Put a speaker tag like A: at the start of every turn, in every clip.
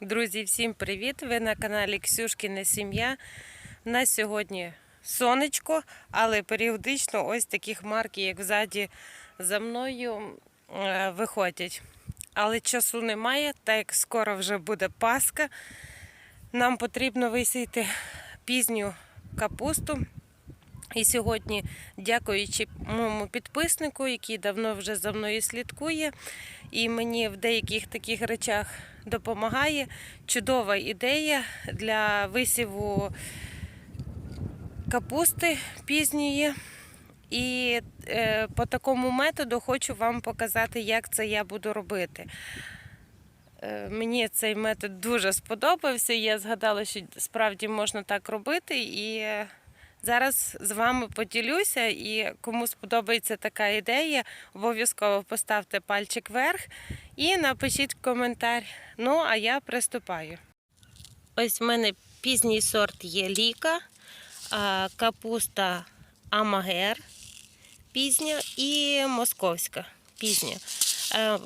A: Друзі, всім привіт! Ви на каналі Ксюшкіна Сім'я. У нас сьогодні сонечко, але періодично ось такі хмарки, як ззаді за мною, е, виходять. Але часу немає, так як скоро вже буде Пасха. Нам потрібно висіяти пізню капусту. І сьогодні, дякуючи моєму підписнику, який давно вже за мною слідкує, і мені в деяких таких речах допомагає. Чудова ідея для висіву капусти пізньої. І е, по такому методу хочу вам показати, як це я буду робити. Е, Мені цей метод дуже сподобався. Я згадала, що справді можна так робити. І е, зараз з вами поділюся. І кому сподобається така ідея, обов'язково поставте пальчик вверх і напишіть коментар. Ну, а я приступаю. Ось в мене пізній сорт є ліка, капуста Амагер пізня і московська пізня. Е,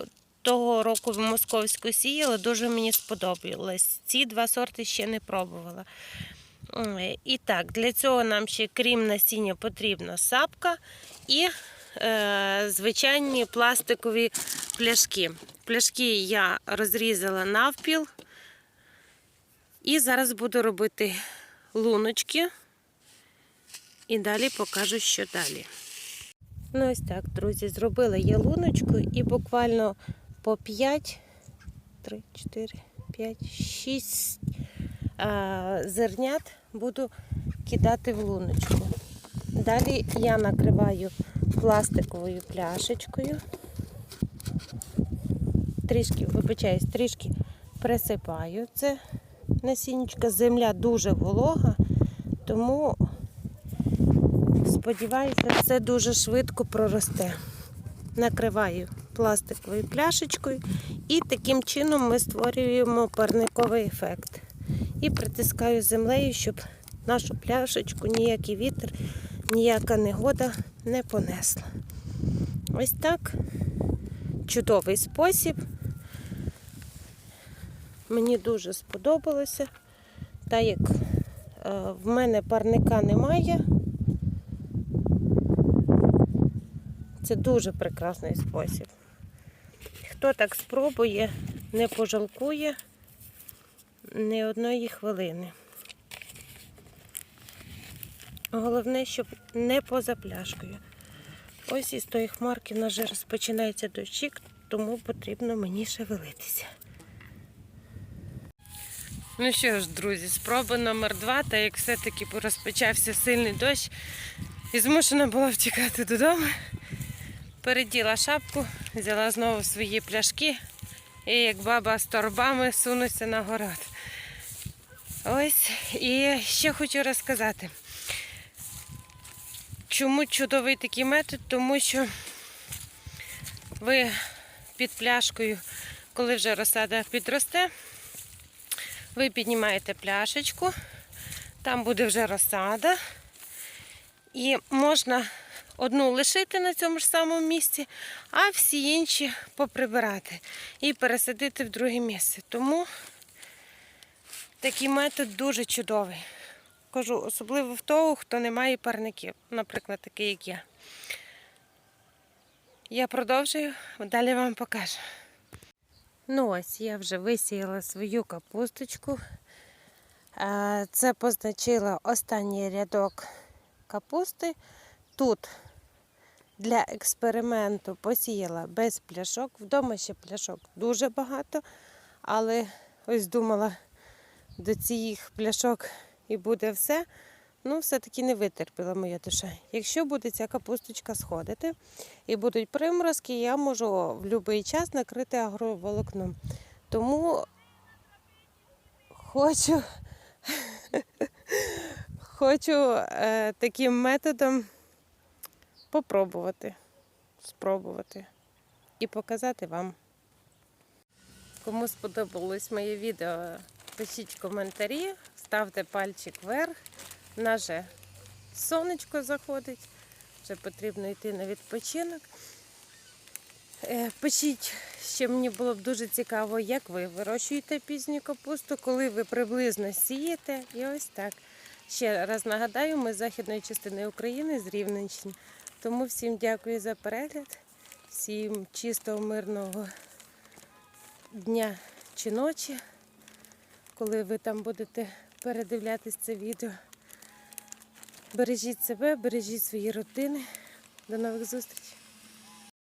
A: Того року московську сіяла, дуже мені сподобалось. Ці два сорти ще не пробувала. Е, І так, для цього нам ще, крім насіння, потрібна сапка і е, звичайні пластикові пляшки. Пляшки я розрізала навпіл. І зараз буду робити луночки. І далі покажу, що далі. Ну, ось так, друзі, зробила я луночку і буквально по 5, 3, 4, 5, 6 а, зернят буду кидати в луночку. Далі я накриваю пластиковою пляшечкою. Трішки, вибачаюсь, трішки присипаю це насіннячка. Земля дуже волога, тому сподіваюся, все дуже швидко проросте. Накриваю пластиковою пляшечкою і таким чином ми створюємо парниковий ефект. І притискаю землею, щоб нашу пляшечку ніякий вітер, ніяка негода не понесла. Ось так чудовий спосіб. Мені дуже сподобалося. Так як е, в мене парника немає, це дуже прекрасний спосіб. Хто так спробує, не пожалкує ні одної хвилини. Головне, щоб не поза пляшкою. Ось із тої хмарки в нас вже розпочинається дощик, тому потрібно мені шевелитися. Ну що ж, друзі, спроба номер два, та як все-таки розпочався сильний дощ і змушена була втікати додому. Переділа шапку, взяла знову свої пляшки і як баба з торбами сунуся на город. Ось і ще хочу розказати. Чому чудовий такий метод? Тому що ви під пляшкою, коли вже розсада підросте, ви піднімаєте пляшечку, там буде вже розсада, і можна одну лишити на цьому ж самому місці, а всі інші поприбирати і пересадити в друге місце. Тому такий метод дуже чудовий. Кажу, особливо в того, хто не має парників, наприклад, такий, як я. Я продовжую, далі вам покажу. Ну ось, я вже висіяла свою капусточку. Е, Це позначила останній рядок капусти. Тут для експерименту посіяла без пляшок. Вдома ще пляшок дуже багато, але ось думала, до цих пляшок і буде все. Ну, все-таки не витерпіла моя душа. Якщо буде ця капусточка сходити і будуть приморозки, я можу в будь-який час накрити агроволокном. Тому хочу, хочу е, таким методом попробувати, спробувати і показати вам. Кому сподобалось моє відео, пишіть коментарі, ставте пальчик вверх. Наже сонечко заходить, вже потрібно йти на відпочинок. Е, Пишіть, ще мені було б дуже цікаво, як ви вирощуєте пізню капусту, коли ви приблизно сієте. І ось так. Ще раз нагадаю, ми з західної частини України з Рівненщини. Тому всім дякую за перегляд, всім чистого, мирного дня чи ночі, коли ви там будете передивлятись це відео. Бережіть себе, бережіть свої родини. До нових зустрічей!